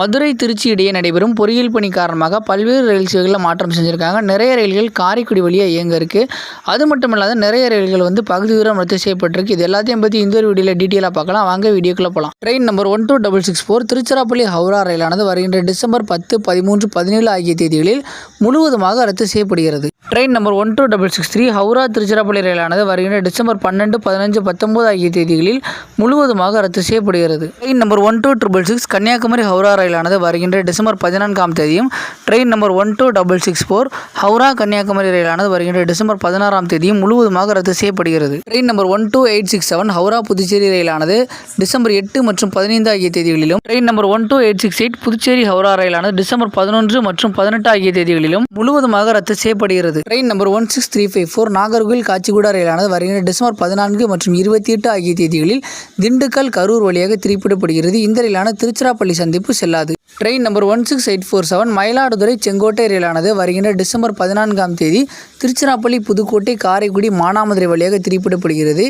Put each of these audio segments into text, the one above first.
மதுரை திருச்சி இடையே நடைபெறும் பொறியியல் பணி காரணமாக பல்வேறு ரயில் சேவைகளில் மாற்றம் செஞ்சுருக்காங்க. நிறைய ரயில்கள் காரைக்குடி வழியாக இயங்க இருக்குது அது மட்டும் இல்லாத நிறைய ரயில்கள் வந்து பகுதி தூரம் ரத்து செய்யப்பட்டிருக்கு. இது எல்லாத்தையும் பற்றி இந்த ஒரு வீடியோவில் டீட்டெயிலாக பார்க்கலாம். வாங்க வீடியோக்குள்ளே போகலாம் train number one two double six four Tiruchirappalli Howrah ரயிலானது வருகின்ற டிசம்பர் பத்து பதிமூன்று பதினேழு ஆகிய தேதிகளில் முழுவதுமாக ரத்து செய்யப்படுகிறது. Train number one two double six three Howrah Tiruchirappalli ரயிலானது வருகின்ற டிசம்பர் பன்னெண்டு பதினஞ்சு பத்தொன்பது ஆகிய தேதிகளில் முழுவதுமாக ரத்து செய்யப்படுகிறது. Train number one two triple six Kanyakumari Howrah ரயிலானது வருகின்ற டிசம்பர் பதினான்காம் தேதியும் train number one two double six four Howrah Kanyakumari ரயிலானது வருகின்ற டிசம்பர் பதினாறாம் தேதியும் முழுவதுமாக ரத்து செய்யப்படுகிறது. Train number one two eight six seven Howrah Puducherry ரயிலானது December எட்டு மற்றும் பதினைந்து ஆகிய தேதிகளிலும் train number one two eight six eight Puducherry Howrah ரயிலானது December பதினொன்று மற்றும் பதினெட்டு ஆகிய தேதிகளிலும் முழுவதுமாக ரத்து செய்யப்படுகிறது. Train number one six three five four Nagercoil Kacheguda ரயிலானது வருகின்ற டிசம்பர் பதினான்கு மற்றும் இருபத்தி எட்டு ஆகிய தேதிகளில் திண்டுக்கல் கரூர் வழியாக திருப்பிடப்படுகிறது. இந்த ரயிலான திருச்சிராப்பள்ளி சந்திப்பு செல்லாது. Train number one six eight four seven Mayiladuthurai Sengottai ரயிலானது வருகின்ற டிசம்பர் பதினான்காம் தேதி திருச்சிராப்பள்ளி புதுக்கோட்டை காரைக்குடி மானாமதுரை வழியாக திருப்பிடப்படுகிறது.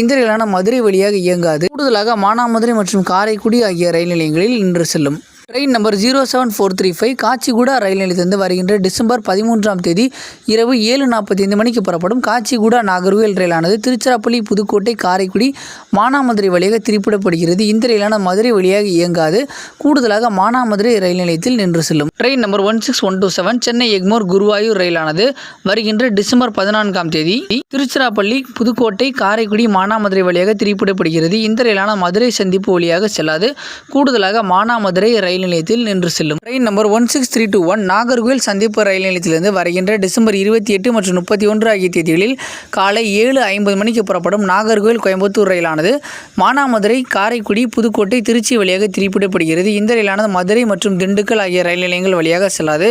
இந்த ரயிலான மதுரை வழியாக இயங்காது. கூடுதலாக மானாமதுரை மற்றும் காரைக்குடி ஆகிய ரயில் நிலையங்களில் இன்று செல்லும். Train number zero seven four three five Kacheguda ரயில் நிலையத்திலிருந்து வருகின்ற டிசம்பர் பதிமூன்றாம் தேதி இரவு ஏழு நாற்பத்தி ஐந்து மணிக்கு புறப்படும் காச்சிகுடா நாகர்வேல் ரயிலானது திருச்சிராப்பள்ளி புதுக்கோட்டை காரைக்குடி மானாமதுரை வழியாக திருப்பிடப்படுகிறது இந்த ரயிலான மதுரை வழியாக இயங்காது. கூடுதலாக மானாமதுரை ரயில் நிலையத்தில் நின்று செல்லும். Train number one six one two seven Chennai Egmore Guruvayur ரயிலானது வருகின்ற டிசம்பர் பதினான்காம் தேதி திருச்சிராப்பள்ளி புதுக்கோட்டை காரைக்குடி மானாமதுரை வழியாக திருப்பிடப்படுகிறது இந்த ரயிலான மதுரை சந்திப்பு வழியாக செல்லாது. கூடுதலாக மானாமதுரை ரயில் நிலையத்தில் நின்று செல்லும். Train number one six three two one Nagercoil சந்திப்பு ரயில் நிலையத்திலிருந்து வருகின்ற டிசம்பர் இருபத்தி எட்டு மற்றும் முப்பத்தி ஒன்று ஆகிய தேதிகளில் காலை ஏழு ஐம்பது மணிக்கு புறப்படும் நாகர்கோவில் கோயம்புத்தூர் ரயிலானது மானாமதுரை காரைக்குடி புதுக்கோட்டை திருச்சி வழியாக திருப்பிடப்படுகிறது இந்த ரயிலானது மதுரை மற்றும் திண்டுக்கல் ஆகிய ரயில் நிலையங்கள் வழியாக செல்லாது.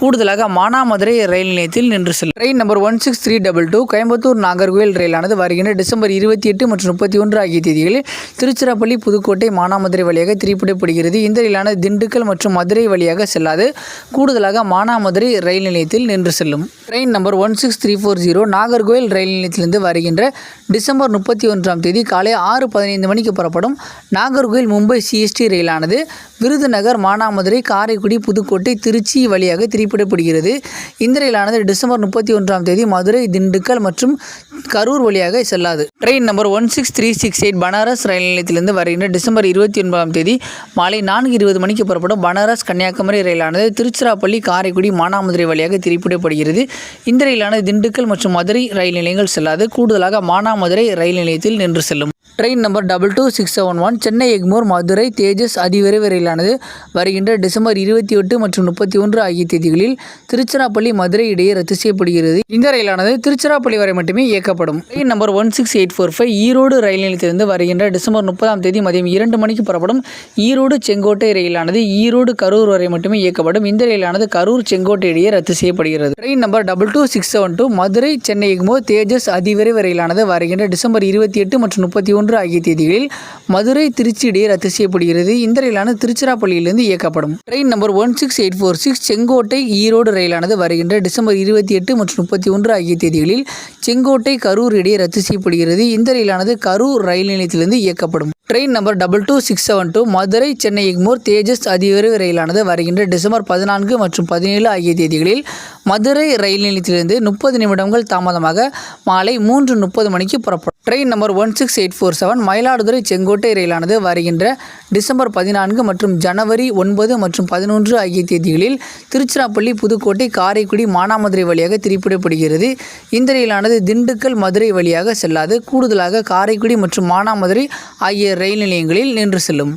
கூடுதலாக மானாமதுரை ரயில் நிலையத்தில் நின்று செல்லும். Train number one six three double two Coimbatore Nagercoil ரயிலானது வருகின்ற டிசம்பர் இருபத்தி எட்டு மற்றும் முப்பத்தி ஒன்று ஆகிய தேதிகளில் திருச்சிராப்பள்ளி புதுக்கோட்டை மானாமதுரை வழியாக திருப்பிடப்படுகிறது இந்த ரயிலானது திண்டுக்கல் மற்றும் மதுரை வழியாக செல்லாது. கூடுதலாக மானாமதுரை ரயில் நிலையத்தில் நின்று செல்லும். Train number one six three four zero Nagercoil ரயில் நிலையத்திலிருந்து வருகின்ற டிசம்பர் முப்பத்தி ஒன்றாம் தேதி காலை ஆறு பதினைந்து மணிக்கு புறப்படும் நாகர்கோவில் மும்பை சிஎஸ்டி ரயிலானது விருதுநகர் மானாமதுரை காரைக்குடி புதுக்கோட்டை திருச்சி வழியாக திருப்பிடப்படுகிறது இந்த ரயிலானது டிசம்பர் முப்பத்தி ஒன்றாம் தேதி மதுரை திண்டுக்கல் மற்றும் கரூர் வழியாக செல்லாது. Train number one six three six eight Banaras ரயில் நிலையத்திலிருந்து வருகின்ற டிசம்பர் இருபத்தி ஒன்பதாம் தேதி மாலை நான்கு இருபது மணிக்கு புறப்படும் பனாரஸ் கன்னியாகுமரி ரயிலானது திருச்சிராப்பள்ளி காரைக்குடி மானாமதுரை வழியாக திருப்பிடப்படுகிறது. இந்த ரயிலானது திண்டுக்கல் மற்றும் மதுரை ரயில் நிலையங்கள் செல்லாது. கூடுதலாக மானாமதுரை ரயில் நிலையத்தில் நின்று செல்லும். Train number double two six seven one Chennai Egmore Madurai Tejas அதிவிரைவு ரயிலானது வருகின்ற டிசம்பர் இருபத்தி எட்டு மற்றும் முப்பத்தி ஒன்று ஆகிய தேதிகளில் திருச்சிராப்பள்ளி மதுரை இடையே ரத்து செய்யப்படுகிறது. இந்த ரயிலானது திருச்சிராப்பள்ளி வரை மட்டுமே இயக்கப்படும். Train number one six eight four five Erode ரயில் நிலையத்திலிருந்து வருகின்ற டிசம்பர் முப்பதாம் தேதி மதியம் இரண்டு மணிக்கு புறப்படும் ஈரோடு செங்கோட்டை ரயிலானது ஈரோடு கரூர் வரை மட்டுமே இயக்கப்படும். இந்த ரயிலானது கரூர் செங்கோட்டை இடையே ரத்து செய்யப்படுகிறது. Train number double two six seven two Madurai Chennai Egmore Tejas அதிவிரைவு வரையிலானது வருகின்ற டிசம்பர் இருபத்தி எட்டு மற்றும் முப்பத்தி ஒன்று ஆகிய தேதிகளில் மதுரை திருச்சி இடையே ரத்து செய்யப்படுகிறது. இந்த ரயிலான திருச்சிராப்பள்ளியிலிருந்து இயக்கப்படும். Train number one six eight four six Sengottai Erode ரயிலானது வருகின்ற டிசம்பர் இருபத்தி எட்டு மற்றும் முப்பத்தி ஒன்று ஆகிய தேதிகளில் செங்கோட்டை கரூர் இடையே ரத்து செய்யப்படுகிறது. இந்த ரயிலானது கரூர் ரயில் நிலையத்திலிருந்து இயக்கப்படும். Train number double two six seven two Madurai Chennai Egmore Tejas அதிவிரைவு ரயிலானது வருகின்ற டிசம்பர் பதினான்கு மற்றும் பதினேழு ஆகிய தேதிகளில் மதுரை ரயில் நிலையத்திலிருந்து முப்பது நிமிடங்கள் தாமதமாக மாலை மூன்று முப்பது மணிக்கு புறப்படும். Train number one six eight four seven Mayiladuthurai Sengottai ரயிலானது வருகின்ற டிசம்பர் பதினான்கு மற்றும் ஜனவரி ஒன்பது மற்றும் பதினொன்று ஆகிய தேதிகளில் திருச்சிராப்பள்ளி புதுக்கோட்டை காரைக்குடி மானாமதுரை வழியாக திருப்பிடப்படுகிறது. இந்த ரயிலானது திண்டுக்கல் மதுரை வழியாக செல்லாது. கூடுதலாக காரைக்குடி மற்றும் மானாமதுரை ஆகிய ரயில் நிலையங்களில் நின்று செல்லும்.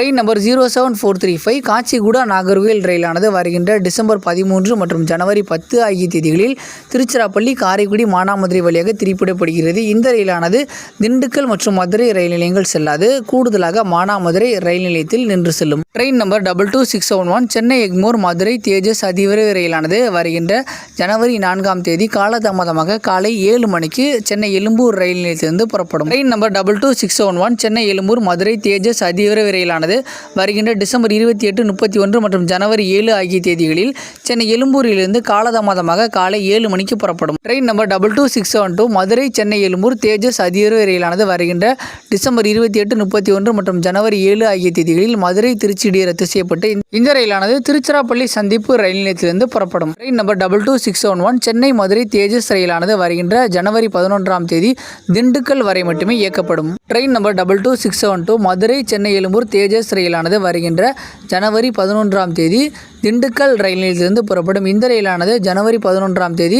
Train number zero seven four three five Kacheguda Nagercoil ரயிலானது வருகின்ற டிசம்பர் பதிமூன்று மற்றும் ஜனவரி பத்து ஆகிய தேதிகளில் திருச்சிராப்பள்ளி காரைக்குடி மானாமதுரை வழியாக திருப்பிடப்படுகிறது. இந்த ரயிலானது திண்டுக்கல் மற்றும் மதுரை ரயில் நிலையங்கள் செல்லாது. கூடுதலாக மானாமதுரை ரயில் நிலையத்தில் நின்று செல்லும். Train number double two six seven one Chennai Egmore Madurai Tejas அதிவிரைவு ரயிலானது வருகின்ற ஜனவரி நான்காம் தேதி காலதாமதமாக காலை ஏழு மணிக்கு சென்னை எழும்பூர் ரயில் நிலையத்திலிருந்து புறப்படும். Train number double two six seven one Chennai Egmore Madurai Tejas அதிவிரைவு ரயிலானது கிடையாது. வருகின்ற டிசம்பர் இருபத்தி எட்டு முப்பத்தி ஒன்று மற்றும் ஜனவரி ஏழு ஆகிய தேதிகளில் சென்னை எழும்பூரிலிருந்து காலதாமதமாக காலை ஏழு மணிக்கு புறப்படும். Train number double two six seven two Madurai Chennai Egmore Tejas அதிவிரைவு ரயிலானது வருகின்ற டிசம்பர் இருபத்தி எட்டு முப்பத்தி ஒன்று மற்றும் ஜனவரி ஏழு ஆகிய தேதிகளில் மதுரை திருச்சி இடையே ரத்து செய்யப்பட்டு இந்த- ரயிலானது திருச்சிராப்பள்ளி சந்திப்பு ரயில் நிலையத்திலிருந்து புறப்படும். Train number double two six seven one Chennai Madurai Tejas ரயிலானது வருகின்ற ஜனவரி பதினொன்றாம் தேதி திண்டுக்கல் வரை மட்டுமே இயக்கப்படும். Train number double two six seven two Madurai Chennai Egmore Tejas ரயிலானது வருகின்ற ஜனவரி பதினொன்றாம் தேதி திண்டுக்கல் ரயில் நிலையத்திலிருந்து புறப்படும் இந்த ரயிலானது ஜனவரி பதினொன்றாம் தேதி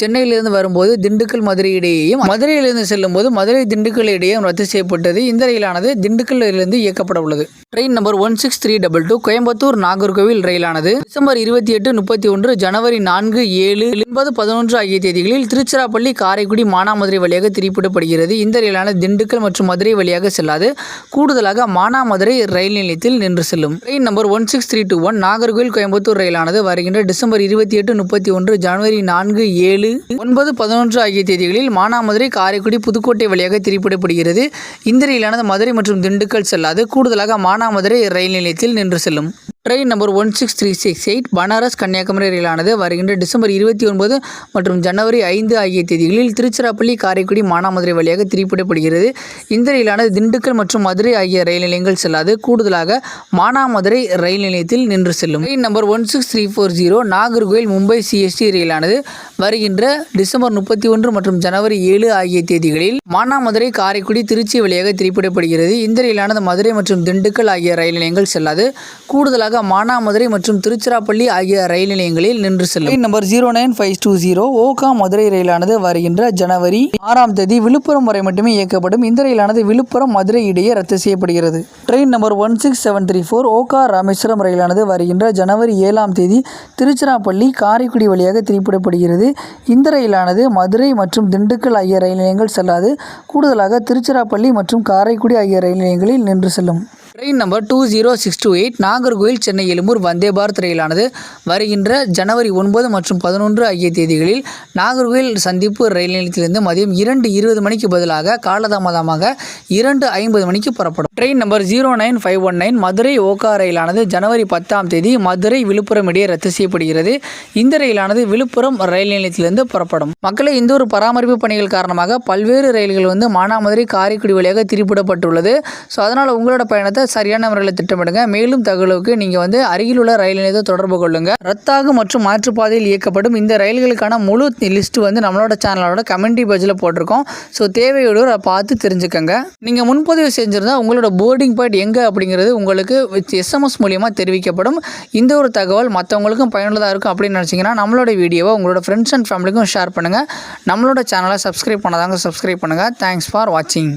சென்னையிலிருந்து வரும்போது திண்டுக்கல் மதுரை இடையேயும் மதுரையிலிருந்து செல்லும்போது மதுரை திண்டுக்கல் இடையேயும் ரத்து செய்யப்பட்டது. இந்த ரயிலானது திண்டுக்கல்லிருந்து இயக்கப்பட உள்ளது. Train number one six three double two Coimbatore Nagercoil ரயிலானது December இருபத்தி எட்டு முப்பத்தி ஒன்று ஜனவரி நான்கு ஏழு ஒன்பது பதினொன்று ஆகிய தேதிகளில் திருச்சிராப்பள்ளி காரைக்குடி மானாமதுரை வழியாக திருப்பிடப்படுகிறது இந்த ரயிலானது திண்டுக்கல் மற்றும் மதுரை வழியாக செல்லாது. கூடுதலாக மானாமதுரை ரயில் நிலையத்தில் நின்று செல்லும். Train number one six three two one Nagercoil Coimbatore ரயிலானது வருகின்ற டிசம்பர் இருபத்தி எட்டு முப்பத்தி ஒன்று ஜனவரி நான்கு ஏழு ஒன்பது பதினொன்று ஆகிய தேதிகளில் மானாமதுரை காரைக்குடி புதுக்கோட்டை வழியாக திரிப்பிடப்படுகிறது இந்த ரயிலானது மதுரை மற்றும் திண்டுக்கல் செல்லாது. கூடுதலாக மானாமதுரை ரயில் நிலையத்தில் நின்று செல்லும். Train number one six three six eight Banaras Kanyakumari ரயிலானது வருகின்ற டிசம்பர் இருபத்தி ஒன்பது மற்றும் ஜனவரி ஐந்து ஆகிய தேதிகளில் திருச்சிராப்பள்ளி காரைக்குடி மானாமதுரை வழியாக திருப்பிடப்படுகிறது இந்த ரயிலானது திண்டுக்கல் மற்றும் மதுரை ஆகிய ரயில் நிலையங்கள் செல்லாது. கூடுதலாக மானாமதுரை ரயில் நிலையத்தில் நின்று செல்லும். Train number one six three four zero Nagercoil Mumbai CST ரயிலானது வருகின்ற டிசம்பர் முப்பத்தி ஒன்று மற்றும் ஜனவரி ஏழு ஆகிய தேதிகளில் மானாமதுரை காரைக்குடி திருச்சி வழியாக திருப்பிடப்படுகிறது இந்த ரயிலானது மதுரை மற்றும் திண்டுக்கல் ஆகிய ரயில் நிலையங்கள் செல்லாது. கூடுதலாக மானாமதுரை மற்றும் திருச்சிராப்பள்ளி ஆகிய ரயில் நிலையங்களில் நின்று செல்லும். Number zero nine five two zero Okha Madurai ரயிலானது வருகின்ற ஜனவரி ஆறாம் தேதி விழுப்புரம் வரை மட்டுமே இயக்கப்படும். இந்த ரயிலானது விழுப்புரம் மதுரை இடையே ரத்து செய்யப்படுகிறது. Train number one six seven three four Okha Rameswaram ரயிலானது வருகின்ற ஜனவரி ஏழாம் தேதி திருச்சிராப்பள்ளி காரைக்குடி வழியாக திருப்பிடப்படுகிறது இந்த ரயிலானது மதுரை மற்றும் திண்டுக்கல் ஆகிய ரயில் நிலையங்கள் செல்லாது. கூடுதலாக திருச்சிராப்பள்ளி மற்றும் காரைக்குடி ஆகிய ரயில் நிலையங்களில் நின்று செல்லும். Train number two zero six two eight Nagercoil Chennai Egmore Vande Bharat ரயிலானது வருகின்ற ஜனவரி ஒன்பது மற்றும் பதினொன்று ஆகிய தேதிகளில் நாகர்கோவில் சந்திப்பு ரயில் நிலையத்திலிருந்து மதியம் இரண்டு இருபது மணிக்கு பதிலாக காலதாமதமாக இரண்டு ஐம்பது மணிக்கு புறப்படும். Train number zero nine five one nine Madurai Okha ரயிலானது ஜனவரி பத்தாம் தேதி மதுரை விழுப்புரம் இடையே ரத்து செய்யப்படுகிறது. இந்த ரயிலானது விழுப்புரம் ரயில் நிலையத்திலிருந்து புறப்படும். மக்களை இந்த ஒரு பராமரிப்பு பணிகள் காரணமாக பல்வேறு ரயில்கள் வந்து மானாமதுரை காரைக்குடி வழியாக திருப்பிடப்பட்டுள்ளது ஸோ அதனால் உங்களோட பயணத்தை சரியான முறையில் திட்டமிடுங்க. மேலும் தகவலுக்கு நீங்கள் வந்து அருகிலுள்ள ரயில் நிலையத்தை தொடர்பு கொள்ளுங்க. ரத்தாக மற்றும் மாற்றுப்பாதையில் இயக்கப்படும் இந்த ரயில்களுக்கான முழு லிஸ்ட் வந்து நம்மளோட சேனலோட கமெண்ட்ரி பேஜில் போட்டிருக்கோம். ஸோ தேவையோடு பார்த்து தெரிஞ்சுக்கங்க. நீங்கள் முன்பதிவு செஞ்சிருந்தா உங்களோட போர்டிங் பாயிண்ட் எங்கே அப்படிங்கிறது உங்களுக்கு எஸ்எம்எஸ் மூலியமாக தெரிவிக்கப்படும். இந்த ஒரு தகவல் மற்றவங்களுக்கும் பயனுள்ளதாக இருக்கும் அப்படின்னு நினச்சிங்கன்னா நம்மளோட வீடியோவை உங்களோட ஃப்ரெண்ட்ஸ் அண்ட் ஃபேமிலிக்கும் ஷேர் பண்ணுங்கள் நம்மளோட சேனலை சப்ஸ்கிரைப் பண்ணாதாங்க சப்ஸ்கிரைப் பண்ணுங்கள் தேங்க்ஸ் ஃபார் வாட்சிங்